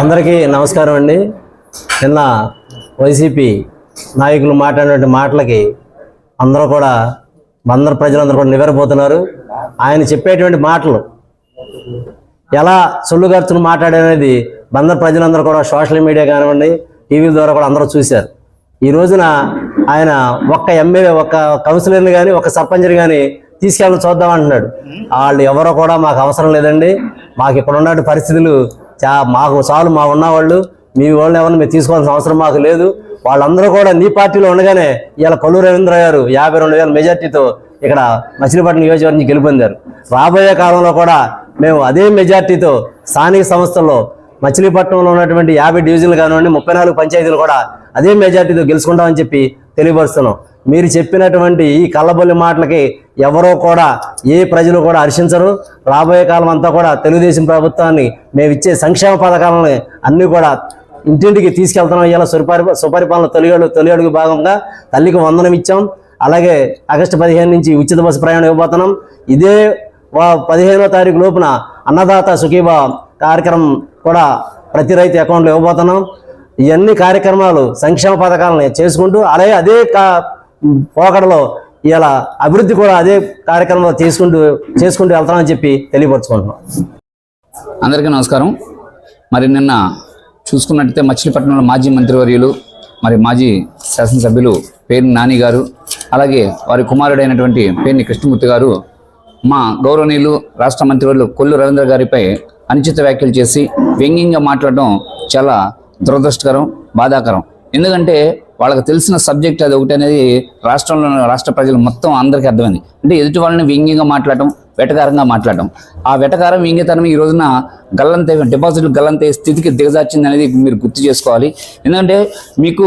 అందరికీ నమస్కారం అండి. నిన్న వైసీపీ నాయకులు మాట్లాడినటువంటి మాటలకి అందరూ కూడా అందరు ప్రజలందరూ కూడా నివ్వరపోతున్నారు. ఆయన చెప్పేటువంటి మాటలు ఎలా సొల్లుగర్చును మాట్లాడనేది బందర్ ప్రజలందరూ కూడా సోషల్ మీడియా కానివ్వండి టీవీ ద్వారా కూడా అందరూ చూశారు. ఈ రోజున ఆయన ఒక్క ఎమ్మెల్యే ఒక్క కౌన్సిలర్ని కానీ ఒక సర్పంచ్ని కానీ తీసుకెళ్ళి చూద్దాం అంటున్నాడు. వాళ్ళు ఎవరో కూడా మాకు అవసరం లేదండి. మాకు ఇక్కడ ఉన్న పరిస్థితులు చా మాకు చాలు మా ఉన్నవాళ్ళు మీ వాళ్ళు ఎవరిని మీరు తీసుకోవాల్సిన అవసరం మాకు లేదు. వాళ్ళందరూ కూడా నీ పార్టీలో ఉండగానే ఇవాళ కొల్లు రవీంద్ర గారు యాభై రెండు వేల మెజార్టీతో ఇక్కడ మచిలీపట్నం నియోజకవర్గం నుంచి గెలుపొందారు. రాబోయే కాలంలో కూడా మేము అదే మెజార్టీతో స్థానిక సంస్థల్లో మచిలీపట్నంలో ఉన్నటువంటి యాభై డివిజన్లు కానివ్వండి ముప్పై నాలుగు పంచాయతీలు కూడా అదే మెజార్టీతో గెలుచుకుంటామని చెప్పి తెలియపరుస్తున్నాం. మీరు చెప్పినటువంటి ఈ కళ్ళబొల్లి మాటలకి ఎవరో కూడా ఏ ప్రజలు కూడా హర్షించరు. రాబోయే కాలం అంతా కూడా తెలుగుదేశం ప్రభుత్వాన్ని మేము ఇచ్చే సంక్షేమ పథకాలని అన్నీ కూడా ఇంటింటికి తీసుకెళ్తున్నాం. ఇలా సుపరి సుపరిపాలన తొలి అడుగు తొలి అడుగు భాగంగా తల్లికి వందనం ఇచ్చాం. అలాగే ఆగస్టు పదిహేను నుంచి ఉచిత బస్సు ప్రయాణం ఇవ్వబోతున్నాం. ఇదే వా- పదిహేనో తారీఖు లోపున అన్నదాత సుఖీబా కార్యక్రమం కూడా ప్రతి రైతు అకౌంట్లో ఇవ్వబోతున్నాం. ఇవన్నీ కార్యక్రమాలు సంక్షేమ పథకాలని చేసుకుంటూ అలాగే అదే కా పోకడలో ఇలా అభివృద్ధి కూడా అదే కార్యక్రమంలో చేసుకుంటూ చేసుకుంటూ వెళ్తామని చెప్పి తెలియపరచుకుంటున్నాం. అందరికీ నమస్కారం. మరి నిన్న చూసుకున్నట్టయితే మచిలీపట్నంలో మాజీ మంత్రివర్యులు మరి మాజీ శాసనసభ్యులు పేర్ని నాని గారు అలాగే వారి కుమారుడైనటువంటి పేర్ని కృష్ణమూర్తి గారు మా గౌరవనీయులు రాష్ట్ర మంత్రివర్యులు కొల్లు రవీంద్ర గారిపై అనుచిత వ్యాఖ్యలు చేసి వ్యంగ్యంగా మాట్లాడడం చాలా దురదృష్టకరం బాధాకరం. ఎందుకంటే వాళ్ళకి తెలిసిన సబ్జెక్ట్ అది ఒకటి అనేది రాష్ట్రంలో రాష్ట్ర ప్రజలు మొత్తం అందరికీ అర్థమైంది. అంటే ఎదుటి వాళ్ళని వ్యంగ్యంగా మాట్లాడటం వెటకారంగా మాట్లాడటం ఆ వెటకారం వ్యంగ్యతనం ఈ రోజున గల్లంతే డిపాజిట్లు గల్లంతే స్థితికి దిగజార్చింది అనేది మీరు గుర్తు చేసుకోవాలి. ఎందుకంటే మీకు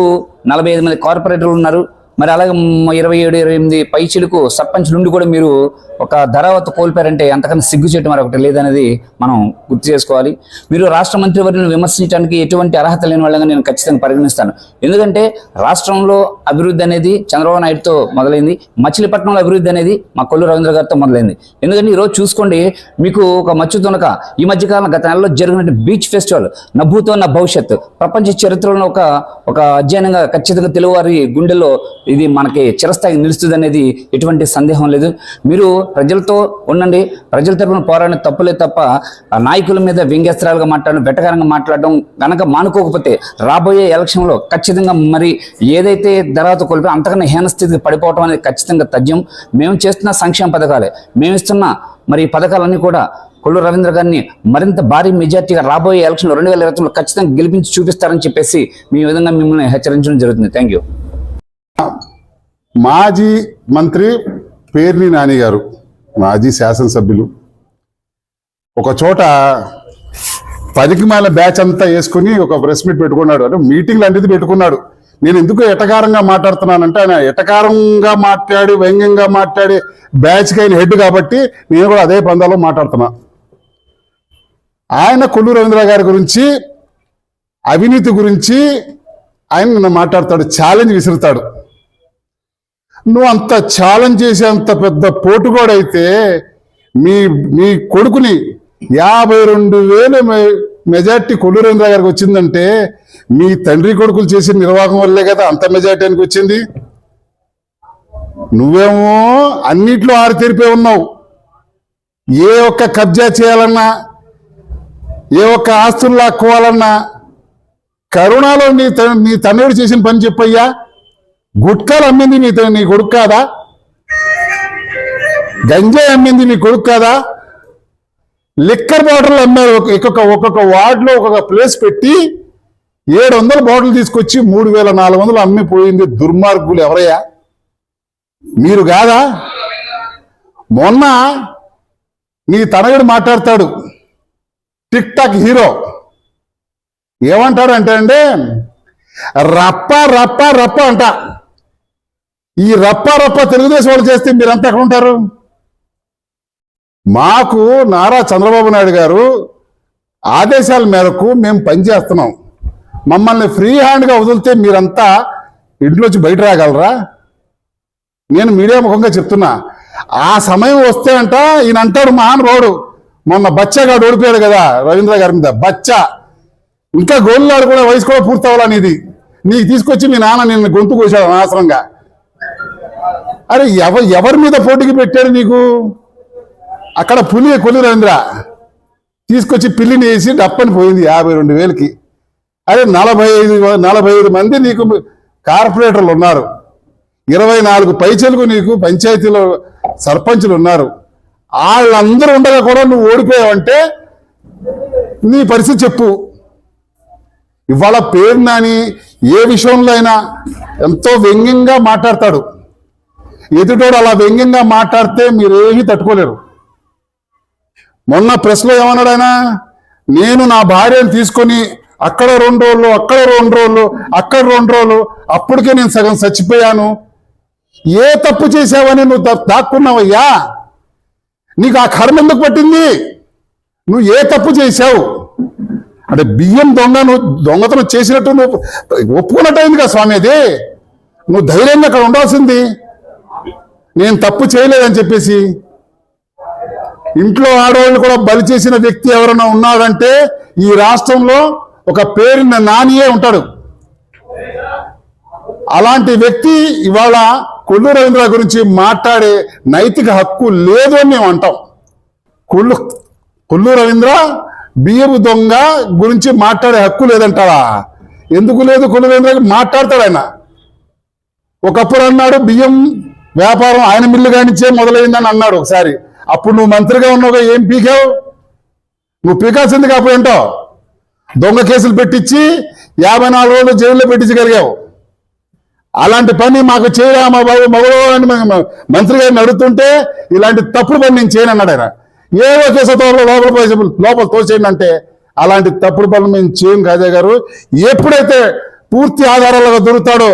నలభై ఐదు మంది కార్పొరేటర్లు ఉన్నారు మరి అలాగే ఇరవై ఏడు ఇరవై ఎనిమిది పై చిలుకు సర్పంచ్ నుండి కూడా మీరు ఒక ధరావత కోల్పోయారంటే అంతకన్నా సిగ్గు చేయటం మరొకటి లేదనేది మనం గుర్తు చేసుకోవాలి. మీరు రాష్ట్ర మంత్రివర్యులను విమర్శించడానికి ఎటువంటి అర్హత లేని వాళ్ళగా నేను ఖచ్చితంగా పరిగణిస్తాను. ఎందుకంటే రాష్ట్రంలో అభివృద్ధి అనేది చంద్రబాబు నాయుడుతో మొదలైంది. మచిలీపట్నంలో అభివృద్ధి అనేది మా కొల్లు రవీంద్ర గారితో మొదలైంది. ఎందుకంటే ఈరోజు చూసుకోండి మీకు ఒక మచ్చు తునక ఈ మధ్యకాలం గత నెలలో జరిగిన బీచ్ ఫెస్టివల్ నభూతో నా భవిష్యత్ ప్రపంచ చరిత్రలో ఒక ఒక అధ్యయనంగా ఖచ్చితంగా తెలుగువారి గుండెల్లో ఇది మనకి చిరస్థాయి నిలుస్తుంది అనేది ఎటువంటి సందేహం లేదు. మీరు ప్రజలతో ఉండండి. ప్రజల తరపున పోరాడిన తప్పులే తప్ప నాయకుల మీద వ్యంగ్యాస్త్రాలుగా మాట్లాడడం వెటకారంగా మాట్లాడడం గనక మానుకోకపోతే రాబోయే ఎలక్షన్లో ఖచ్చితంగా మరి ఏదైతే ధరతో కోల్పో అంతకన్నా హీనస్థితికి పడిపోవడం అనేది ఖచ్చితంగా తథ్యం. మేము చేస్తున్న సంక్షేమ పథకాలే మేము ఇస్తున్న మరి పథకాలన్నీ కూడా కొల్లు రవీంద్ర గారిని మరింత భారీ మెజార్టీగా రాబోయే ఎలక్షన్లో రెండు వేల ఇరవై ఖచ్చితంగా గెలిపించి చూపిస్తారని చెప్పేసి మీ విధంగా మిమ్మల్ని హెచ్చరించడం జరుగుతుంది. Thank you. మాజీ మంత్రి పేర్ని నాని గారు మాజీ శాసనసభ్యులు. ఒక చోట పనికిమాల బ్యాచ్ అంతా వేసుకుని ఒక ప్రెస్ మీట్ పెట్టుకున్నాడు. అంటే మీటింగ్ లాంటిది పెట్టుకున్నాడు. నేను ఎందుకు ఎటకారంగా మాట్లాడుతున్నానంటే ఆయన ఎటకారంగా మాట్లాడి వ్యంగ్యంగా మాట్లాడి బ్యాచ్కి ఆయన హెడ్ కాబట్టి నేను కూడా అదే పందాలో మాట్లాడుతున్నా. ఆయన కొల్లు రవీంద్ర గారి గురించి అవినీతి గురించి ఆయన మాట్లాడతాడు ఛాలెంజ్ విసురుతాడు. నువ్వు అంత ఛాలెంజ్ చేసే అంత పెద్ద పోటుగోడైతే మీ మీ కొడుకుని యాభై రెండు వేల మె- మెజార్టీ కొల్లూరేంద్ర గారికి వచ్చిందంటే మీ తండ్రి కొడుకులు చేసిన నిర్వాహం వల్లే కదా అంత మెజార్టీ అనికి వచ్చింది. నువ్వేమో అన్నిట్లో ఆరితేరిపే ఉన్నావు. ఏ ఒక్క కబ్జా చేయాలన్నా ఏ ఒక్క ఆస్తులు లాక్కోవాలన్నా కరుణాలో నీ నీ తండ్రి చేసిన పని చెప్పయ్యా. గుట్కాలు అమ్మింది నీ నీ కొడుకు కాదా? గంజాయి అమ్మింది నీ కొడుకు కాదా? లిక్కర్ బాటిల్ అమ్మారు ఒక్కొక్క ఒక్కొక్క వార్డులో ఒక్కొక్క ప్లేస్ పెట్టి ఏడు వందల బాటిల్ తీసుకొచ్చి మూడు వేల నాలుగు వందలు అమ్మిపోయింది దుర్మార్గులు ఎవరయ్యా? మీరు కాదా? మొన్న నీ తనయుడు మాట్లాడతాడు. TikTok hero. ఏమంటాడు అంటే అండి రప్ప రప్ప రప్ప అంట. ఈ రప్ప రప్ప తెలుగుదేశం వాళ్ళు చేస్తే మీరంతా ఎక్కడ ఉంటారు? మాకు నారా చంద్రబాబు నాయుడు గారు ఆదేశాల మేరకు మేము పనిచేస్తున్నాం మమ్మల్ని ఫ్రీ హ్యాండ్గా వదిలితే మీరంతా ఇంట్లోంచి బయట రాగలరా? నేను మీడియా ముఖంగా చెప్తున్నా. ఆ సమయం వస్తే అంట ఈయన అంటాడు మహానుభావుడు మొన్న బచ్చగాడు ఓడిపోయాడు కదా రవీంద్ర గారి మీద. బచ్చా. ఇంకా గోల్లాడు కూడా వయసు కూడా పూర్తి అవ్వాలనేది నీకు తీసుకొచ్చి మీ నాన్న నిన్ను గొంతు కోసాడు అనవసరంగా. అరే ఎవ ఎవరి మీద పోటీకి పెట్టారు నీకు? అక్కడ పులి కొలిరంద్ర తీసుకొచ్చి పిల్లిని వేసి డప్పని పోయింది యాభై రెండు వేలకి. అరే నలభై ఐదు నలభై ఐదు మంది నీకు కార్పొరేటర్లు ఉన్నారు. ఇరవై నాలుగు పైచలకు నీకు పంచాయతీలో సర్పంచులు ఉన్నారు. వాళ్ళందరూ ఉండగా కూడా నువ్వు ఓడిపోయావంటే నీ పరిస్థితి చెప్పు. ఇవాళ పేరు నాని ఏ విషయంలో అయినా ఎంతో వ్యంగ్యంగా మాట్లాడతాడు. ఎదుటోడు అలా వ్యంగ్యంగా మాట్లాడితే మీరేమీ తట్టుకోలేరు. మొన్న ప్రెస్లో ఏమన్నాడు ఆయన నేను నా భార్యను తీసుకొని అక్కడ రెండు రోజులు అక్కడ రెండు రోజులు అక్కడ రెండు రోజులు అప్పటికే నేను సగం చచ్చిపోయాను. ఏ తప్పు చేసావని నువ్వు దాక్కున్నావయ్యా? నీకు ఆ కర్మ ఎందుకు పట్టింది? నువ్వు ఏ తప్పు చేశావు? అంటే బియ్యం దొంగ నువ్వు దొంగతనం చేసినట్టు నువ్వు ఒప్పుకున్నట్టు అయింది కదా స్వామి అది. నువ్వు ధైర్యంగా అక్కడ ఉండాల్సింది. నేను తప్పు చేయలేదని చెప్పేసి ఇంట్లో ఆడవాళ్ళు కూడా బలి చేసిన వ్యక్తి ఎవరైనా ఉన్నాడంటే ఈ రాష్ట్రంలో ఒక పేరున్న నానియే ఉంటాడు. అలాంటి వ్యక్తి ఇవాళ కొల్లు రవీంద్ర గురించి మాట్లాడే నైతిక హక్కు లేదు అని మేము అంటాం. కొల్లు కొల్లు రవీంద్ర బియ్యపు దొంగ గురించి మాట్లాడే హక్కు లేదంటారా? ఎందుకు లేదు కొల్లు రవీంద్ర మాట్లాడతాడు ఆయన. ఒకప్పుడు అన్నాడు బియ్యం వ్యాపారం ఆయన మిల్లు కానిచ్చే మొదలైందని అన్నాడు ఒకసారి. అప్పుడు నువ్వు మంత్రిగా ఉన్నావు ఏం పీకావు? నువ్వు పీకాల్సింది కాకపోయి ఏంటో? దొంగ కేసులు పెట్టించి యాభై నాలుగు రోజులు జైల్లో పెట్టించగలిగావు. అలాంటి పని మాకు చేయరా మా బాబు? మగడు అని మంత్రి గారిని అడుగుతుంటే ఇలాంటి తప్పుడు పని నేను చేయను అన్నాడు ఆయన. ఏవో కేసు తోటలో లోపల లోపల తోసేయండి అంటే అలాంటి తప్పుడు పనులు మేము చేయం కాజా గారు. ఎప్పుడైతే పూర్తి ఆధారాలుగా దొరుకుతాడో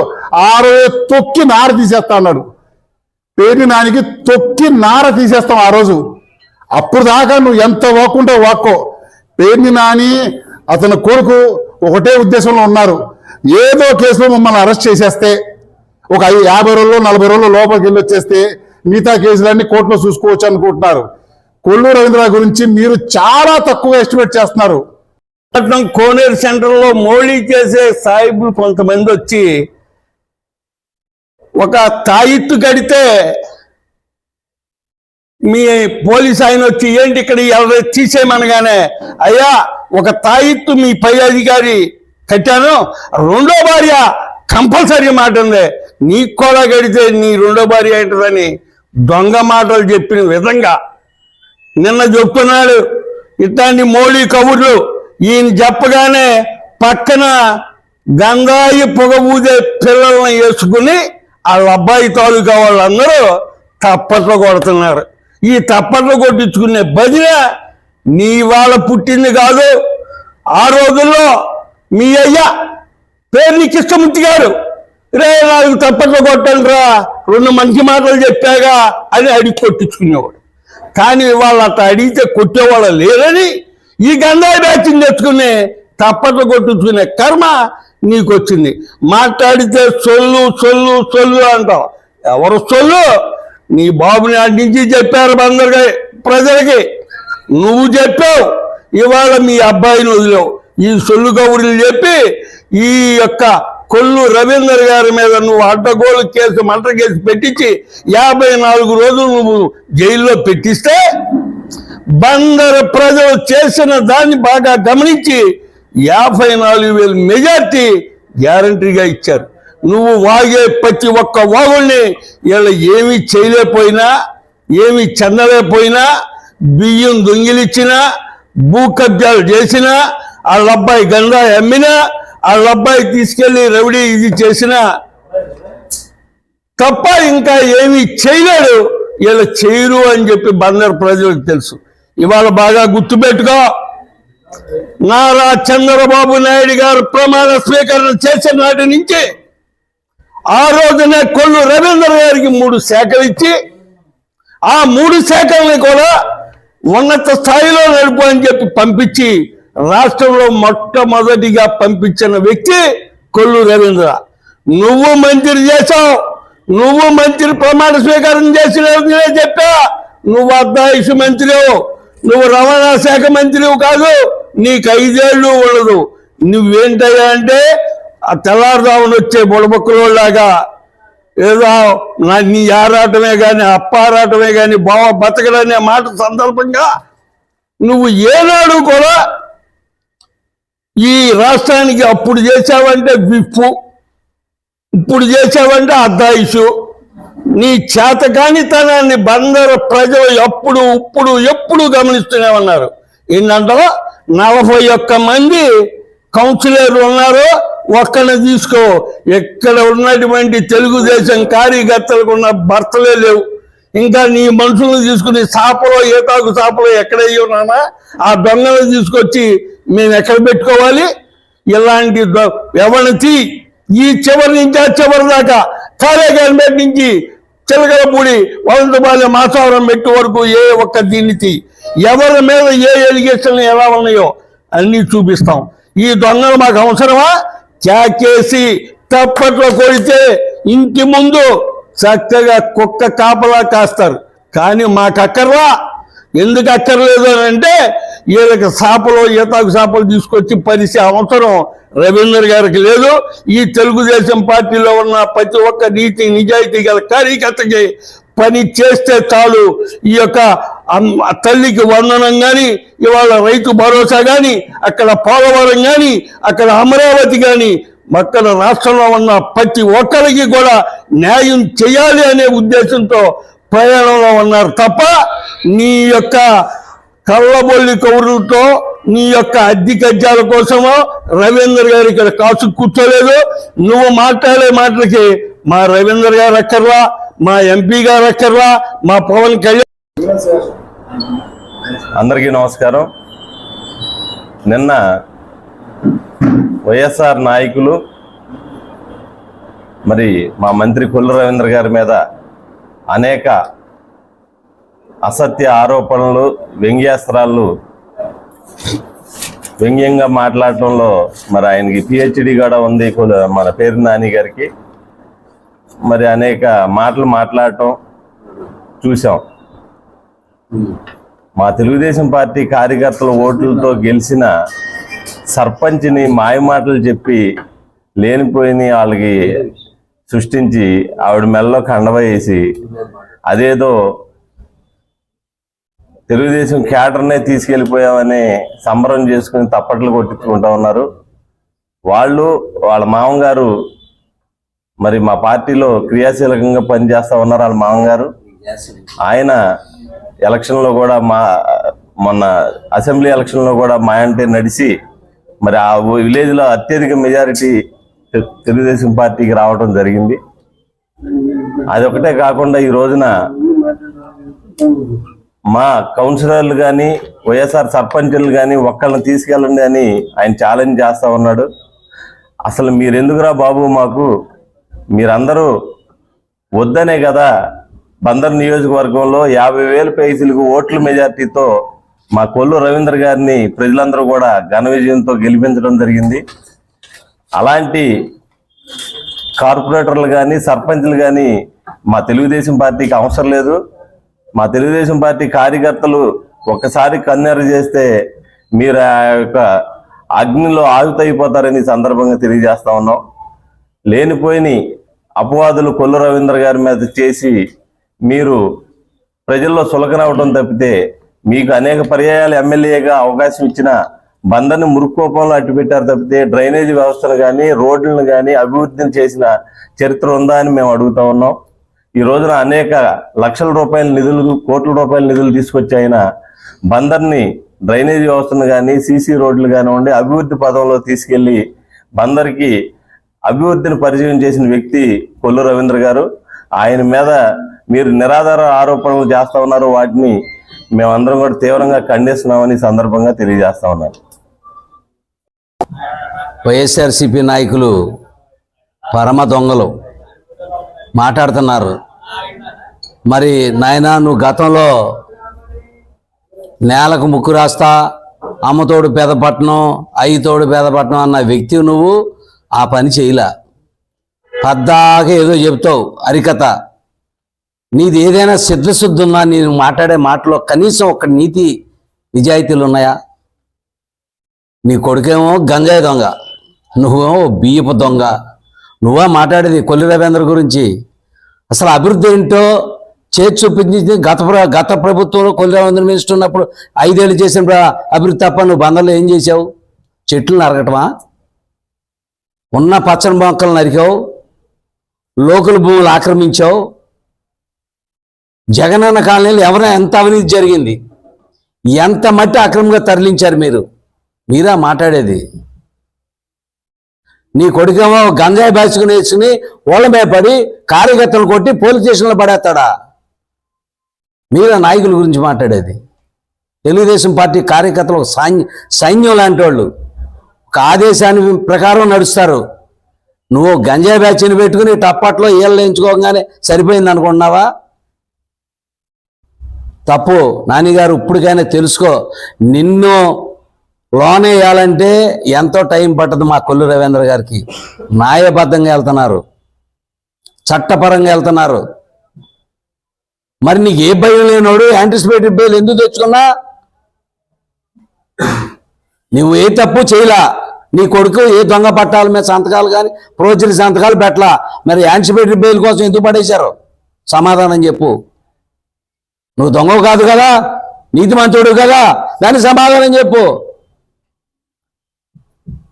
ఆ రోజు తొక్కి నార తీసేస్తా అన్నాడు. పేరు నానికి తొక్కి నార తీసేస్తాం ఆ రోజు. అప్పుడు దాకా నువ్వు ఎంత వాక్కుంటే వాక్కో. పేరుని నాని అతని కొడుకు ఒకటే ఉద్దేశంలో ఉన్నారు. ఏదో కేసులో మమ్మల్ని అరెస్ట్ చేసేస్తే ఒక ఐదు యాభై రోజులు నలభై రోజులు లోపలికి వెళ్ళి వచ్చేస్తే మిగతా కేసులన్నీ కోర్టులో చూసుకోవచ్చు అనుకుంటున్నారు. కొల్లు రవీంద్ర గురించి మీరు చాలా తక్కువ ఎస్టిమేట్ చేస్తున్నారు. కోనేరు సెంటర్లో మోళీ చేసే సాయిబులు కొంతమంది వచ్చి ఒక తాయిత్తు కడితే మీ పోలీస్ ఆయన వచ్చి ఏంటి ఇక్కడ ఎవరు తీసేయమనగానే అయ్యా ఒక తాయిత్తు మీ పై అధికారి కట్టాను. రెండో భార్య కంపల్సరీ మాట ఉంది. నీకు కూడా కడితే నీ రెండో భార్య ఏంటదని దొంగ మాటలు చెప్పిన విధంగా నిన్న చెప్తున్నాడు ఇట్లాంటి మోడీ కబుర్లు ఈయన చెప్పగానే పక్కన గంగాయి పొగ ఊదే పిల్లల్ని వేసుకుని వాళ్ళ అబ్బాయి తాలూకా వాళ్ళందరూ తప్పట్లు కొడుతున్నారు. ఈ తప్పట్లు కొట్టించుకునే బదిలే నీ వాళ్ళ పుట్టింది కాదు ఆ రోజుల్లో మీ అయ్య పేరు కృష్ణమూర్తి గారు. రే నాకు తప్పట్లు కొట్టండిరా రెండు మంచి మాటలు చెప్పాగా అని అడిగి కొట్టించుకునేవాడు. కానీ వాళ్ళు అట్లా అడిగితే కొట్టేవాళ్ళు లేరని ఈ గంధాయి బ్యాచ్ని తెచ్చుకుని తప్పట్లు కొట్టించుకునే కర్మ నీకు వచ్చింది మాట్లాడితే సొల్లు సొల్లు సొల్లు అంటావు. ఎవరు సొల్లు? నీ బాబుని అడ్డించి నుంచి చెప్పారు అందరికి ప్రజలకి. నువ్వు చెప్పావు. ఇవాళ మీ అబ్బాయిని వదిలేవు. ఈ సొల్లు కబుర్లు చెప్పి ఈ యొక్క కొల్లు రవీందర్ గారి మీద నువ్వు అడ్డగోలు కేసు మంట కేసు పెట్టించి యాభై నాలుగు రోజులు నువ్వు జైల్లో పెట్టిస్తే బందరు ప్రజలు చేసిన దాన్ని బాగా గమనించి యాభై నాలుగు వేల మెజార్టీ గ్యారంటీగా ఇచ్చారు. నువ్వు వాగే ప్రతి ఒక్క వాగుల్ని వీళ్ళ ఏమి చేయలేకపోయినా ఏమి చెందలేకపోయినా బియ్యం దొంగిలిచ్చినా భూ కబ్జాలు చేసినా వాళ్ళ అబ్బాయి గంగా అమ్మినా వాళ్ళ అబ్బాయి తీసుకెళ్ళి రవిడి ఇది చేసినా తప్ప ఇంకా ఏమి చేయలేడు. వీళ్ళ చేయరు అని చెప్పి బందర్ ప్రజలకు తెలుసు. ఇవాళ బాగా గుర్తుపెట్టుకో. నారా చంద్రబాబు నాయుడు గారు ప్రమాణ స్వీకరణ చేసిన నాటి నుంచి ఆ రోజునే కొల్లు రవీంద్ర గారికి మూడు శాఖలు ఇచ్చి ఆ మూడు శాఖల్ని కూడా ఉన్నత స్థాయిలో నడుపు అని చెప్పి పంపించి రాష్ట్రంలో మొట్టమొదటిగా పంపించిన వ్యక్తి కొల్లు రవీంద్ర. నువ్వు మంత్రి చేశావు నువ్వు మంత్రి ప్రమాణ స్వీకారం చేసిన చెప్పా నువ్వు అర్ధాయుషు మంత్రివు నువ్వు రవాణా శాఖ మంత్రివు కాదు నీకు ఐదేళ్ళు ఉండదు. నువ్వేంటయ్యా అంటే ఆ తెల్లారుదామని వచ్చే బుడబొక్కలోలాగా ఏదో నా నీ ఆరాటమే కానీ అప్పారాటమే కానీ బావ బతకడనే మాట సందర్భంగా నువ్వు ఏనాడు కూడా ఈ రాష్ట్రానికి అప్పుడు చేసావంటే విప్పు ఇప్పుడు చేసావంటే అద్దాయిషు. నీ చేతకానితనాన్ని బందరు ప్రజలు ఎప్పుడు ఇప్పుడు ఎప్పుడు గమనిస్తూనే ఉన్నారు. ఏంటంటే నలభై ఒక్క మంది కౌన్సిలర్లు ఉన్నారు ఒక్కని తీసుకో. ఎక్కడ ఉన్నటువంటి తెలుగుదేశం కార్యకర్తలకు ఉన్న భర్తలే లేవు. ఇంకా నీ మనుషులను తీసుకుని సాపలో ఏతాకు సాపలో ఎక్కడయ్యి ఉన్నానా ఆ దొంగలను తీసుకొచ్చి మేము ఎక్కడ పెట్టుకోవాలి? ఇలాంటి దొ- ఎవరిని ఈ చివరి నుంచి ఆ చివరి దాకా కార్యక్రమం నుంచి చిలకలపూడి వలంతపాలెం మాసవరం మెట్టు వరకు ఏ ఒక్క దీన్ని తీ. ఎవరి మీద ఏ ఎలిగేషన్లు ఎలా ఉన్నాయో అన్నీ చూపిస్తాం. ఈ దొంగలు మాకు అవసరమా? చాకేసి తప్పట్లో కొడితే ఇంటి ముందు చక్కగా కుక్క కాపలా కాస్తారు. కానీ మాకు అక్కర్లా? ఎందుకు అక్కర్లేదు అని అంటే వీళ్ళకి సాపలు ఈతాకు చేపలు తీసుకొచ్చి పరిచే అవసరం. రవీందర్ గారికి లేదు. ఈ తెలుగుదేశం పార్టీలో ఉన్న ప్రతి ఒక్క నీతి నిజాయితీ గల కార్యకర్తకి పని చేస్తే చాలు. ఈ యొక్క అమ్- తల్లికి వందనం కానీ ఇవాళ రైతు భరోసా కానీ అక్కడ పోలవరం కానీ అక్కడ అమరావతి కానీ మక్కల రాష్ట్రంలో ఉన్న ప్రతి ఒక్కరికి కూడా న్యాయం చేయాలి అనే ఉద్దేశంతో ప్రయాణంలో ఉన్నారు తప్ప నీ యొక్క కళ్ళబొల్లి కౌరులతో నీ యొక్క అద్దె కజ్జాల కోసమో రవీందర్ గారు ఇక్కడ కాసు కూర్చోలేదు. నువ్వు మాట్లాడే మాటలకి మా రవీందర్ గారు అక్కర్లా. మా ఎంపీ గారు అక్కర్లా మా పవన్ కళ్యాణ్. అందరికీ నమస్కారం. నిన్న వైఎస్ఆర్ నాయకులు మరి మా మంత్రి కొల్లు రవీంద్ర గారి మీద అనేక అసత్య ఆరోపణలు వ్యంగ్యాస్త్రాలు వ్యంగ్యంగా మాట్లాడటంలో మరి ఆయనకి పిహెచ్డి కూడా ఉంది మన పేరు నాని గారికి. మరి అనేక మాటలు మాట్లాడటం చూసాం. మా తెలుగుదేశం పార్టీ కార్యకర్తల ఓట్లతో గెలిచిన సర్పంచ్ని మాయమాటలు చెప్పి లేనిపోయిన వాళ్ళకి సృష్టించి ఆవిడ మెల్లో కండవ వేసి అదేదో తెలుగుదేశం క్యాటర్నే తీసుకెళ్ళిపోయామని సంబరం చేసుకుని తప్పట్లు కొట్టించుకుంటా ఉన్నారు. వాళ్ళు వాళ్ళ మామగారు మరి మా పార్టీలో క్రియాశీలకంగా పనిచేస్తా ఉన్నారు వాళ్ళ మామగారు. ఆయన ఎలక్షన్లో కూడా మా మొన్న అసెంబ్లీ ఎలక్షన్లో కూడా మా అంటే నడిచి మరి ఆ విలేజ్లో అత్యధిక మెజారిటీ తెలుగుదేశం పార్టీకి రావడం జరిగింది. అది ఒకటే కాకుండా ఈ రోజున మా కౌన్సిలర్లు కానీ వైఎస్ఆర్ సర్పంచులు కానీ ఒక్కళ్ళని తీసుకెళ్ళండి అని ఆయన ఛాలెంజ్ చేస్తా ఉన్నాడు. అసలు మీరెందుకురా బాబు మాకు మీరందరూ వద్దనే కదా. బందర్ నియోజకవర్గంలో యాభై వేల పేజీలకు ఓట్ల మెజార్టీతో మా కొల్లు రవీంద్ర గారిని ప్రజలందరూ కూడా ఘన విజయంతో గెలిపించడం జరిగింది. అలాంటి కార్పొరేటర్లు కానీ సర్పంచ్లు కానీ మా తెలుగుదేశం పార్టీకి అవసరం లేదు. మా తెలుగుదేశం పార్టీ కార్యకర్తలు ఒక్కసారి కన్నెర చేస్తే మీరు ఆ యొక్క అగ్నిలో ఆగుతైపోతారని సందర్భంగా తెలియజేస్తా ఉన్నాం. లేనిపోయిన అపవాదులు కొల్లు రవీంద్ర గారి మీద చేసి మీరు ప్రజల్లో సులకనవడం తప్పితే మీకు అనేక పర్యాయాలు ఎమ్మెల్యేగా అవకాశం ఇచ్చిన బందర్ని మురుక్కోపంలో అట్టుపెట్టారు తప్పితే డ్రైనేజీ వ్యవస్థను కానీ రోడ్లను కానీ అభివృద్ధిని చేసిన చరిత్ర ఉందా అని మేము అడుగుతా ఉన్నాం. ఈ రోజున అనేక లక్షల రూపాయల నిధులు కోట్ల రూపాయల నిధులు తీసుకొచ్చి ఆయన బందర్ని డ్రైనేజీ వ్యవస్థను కానీ సీసీ రోడ్లు కానివ్వండి అభివృద్ధి పదంలో తీసుకెళ్ళి బందర్కి అభివృద్ధిని పరిచయం చేసిన వ్యక్తి కొల్లు రవీంద్ర గారు. ఆయన మీద మీరు నిరాధార ఆరోపణలు చేస్తా ఉన్నారు. వాటిని మేమందరం కూడా తీవ్రంగా ఖండిస్తున్నామని సందర్భంగా తెలియజేస్తా ఉన్నాను వైఎస్ఆర్సిపి నాయకులు పరమ దొంగలు మాట్లాడుతున్నారు. మరి నాయనా నువ్వు గతంలో నేలకు ముక్కు రాస్తా అమ్మతోడు పేదపట్నం అయ్యతోడు పేదపట్నం అన్న వ్యక్తి నువ్వు. ఆ పని చేయలా. పద్దాగా ఏదో చెప్తావు అరికథ నీది ఏదైనా సిద్ధశుద్ధి ఉన్నా నేను మాట్లాడే మాటలో కనీసం ఒక నీతి నిజాయితీలు ఉన్నాయా? నీ కొడుకేమో గంజాయి దొంగ నువ్వేమో బియ్యపు దొంగ. నువ్వా మాట్లాడేది కొల్లి రవీంద్ర గురించి? అసలు అభివృద్ధి ఏంటో చేతి చూపించింది గత గత ప్రభుత్వంలో కొల్లి రవీంద్ర మినిస్టర్ ఉన్నప్పుడు ఐదేళ్ళు చేసిన అభివృద్ధి తప్ప నువ్వు బంధంలో ఏం చేసావు చెట్లు నరగటమా ఉన్న పచ్చని మొక్కలు నరికావు లోకల్ భూములు ఆక్రమించావు. జగనన్న కాలనీలు ఎవరైనా ఎంత అవినీతి జరిగింది? ఎంత మట్టి అక్రమంగా తరలించారు మీరు? మీరా మాట్లాడేది? నీ కొడుకేమో గంజాయి బాసుకుని వేసుకుని ఓళ్ళ పడి కార్యకర్తలు కొట్టి పోలీస్ స్టేషన్లో పడేస్తాడా? మీరా నాయకుల గురించి మాట్లాడేది? తెలుగుదేశం పార్టీ కార్యకర్తలు సైన్యం సైన్యం లాంటి వాళ్ళు. ఒక ఆదేశాన్ని ప్రకారం నడుస్తారు. నువ్వు గంజాయి బ్యాచ్ని పెట్టుకుని టప్పట్లో ఈళ్ళు ఎంచుకోగానే సరిపోయింది అనుకుంటున్నావా? తప్పు. నానిగారు ఇప్పటికైనా తెలుసుకో. నిన్ను లోనేయాలంటే ఎంతో టైం పట్టదు మా కొల్లు రవీంద్ర గారికి. న్యాయబద్ధంగా వెళ్తున్నారు. చట్టపరంగా వెళ్తున్నారు. మరి నీకు ఏ భయం లేనోడు యాంటిసిపేటెడ్ బెయిల్ ఎందుకు తెచ్చుకున్నా? నువ్వు ఏ తప్పు చేయలా. నీ కొడుకు ఏ దొంగ పట్టాల మీద సంతకాలు కానీ ప్రోచరి సంతకాలు పెట్టలా. మరి యాంటిసిపేటెడ్ బెయిల్ కోసం ఎందుకు పడేశారు? సమాధానం చెప్పు. నువ్వు దొంగవు కాదు కదా నీతిమంతుడు కదా దానికి సమాధానం చెప్పు.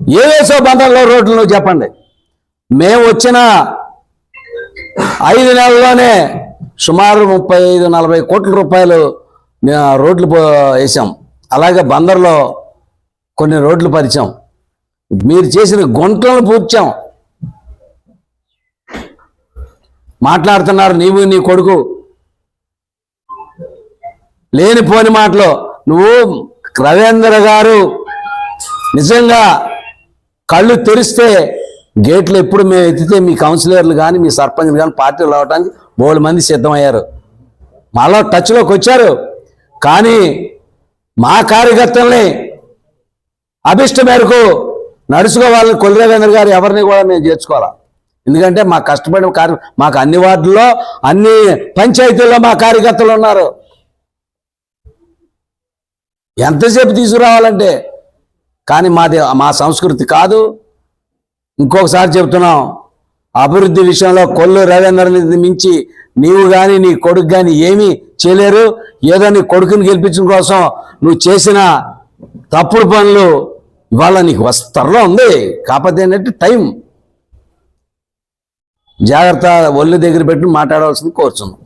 ఏ బంధంలో రోడ్లు నువ్వు చెప్పండి. మేము వచ్చిన ఐదు నెలల్లోనే సుమారు ముప్పై ఐదు నలభై కోట్ల రూపాయలు రోడ్లు పో- వేసాం. అలాగే బందర్లో కొన్ని రోడ్లు పరిచాం. మీరు చేసిన గుంటలను పూడ్చాం. మాట్లాడుతున్నారు నీవు నీ కొడుకు. లేనిపోని మాటలు. నువ్వు రవేంద్ర గారు నిజంగా కళ్ళు తెరిస్తే గేట్లు ఎప్పుడు మేము ఎత్తితే మీ కౌన్సిలర్లు కానీ మీ సర్పంచ్లు కానీ పార్టీలు రావడానికి బోడు మంది సిద్ధమయ్యారు. మాలో టచ్లోకి వచ్చారు. కానీ మా కార్యకర్తల్ని అభిష్ట మేరకు నడుచుకోవాలని వాళ్ళని రవీంద్ర గారు ఎవరిని కూడా మేము చేర్చుకోవాలా? ఎందుకంటే మా కష్టపడిన కార్య మాకు అన్ని వార్డుల్లో అన్ని పంచాయతీల్లో మా కార్యకర్తలు ఉన్నారు. ఎంతసేపు తీసుకురావాలంటే? కానీ మాది మా సంస్కృతి కాదు. ఇంకొకసారి చెప్తున్నాం అభివృద్ధి విషయంలో కొల్లు రవీంద్రని మించి నీవు కానీ నీ కొడుకు కానీ ఏమీ చేయలేరు. ఏదో నీ కొడుకుని గెలిపించడం కోసం నువ్వు చేసిన తప్పుడు పనులు ఇవాళ నీకు వస్తరలో ఉంది. కాకపోతే ఏంటంటే టైం. జాగ్రత్త ఒళ్ళు దగ్గర పెట్టి మాట్లాడవలసింది కోరుచున్నాం.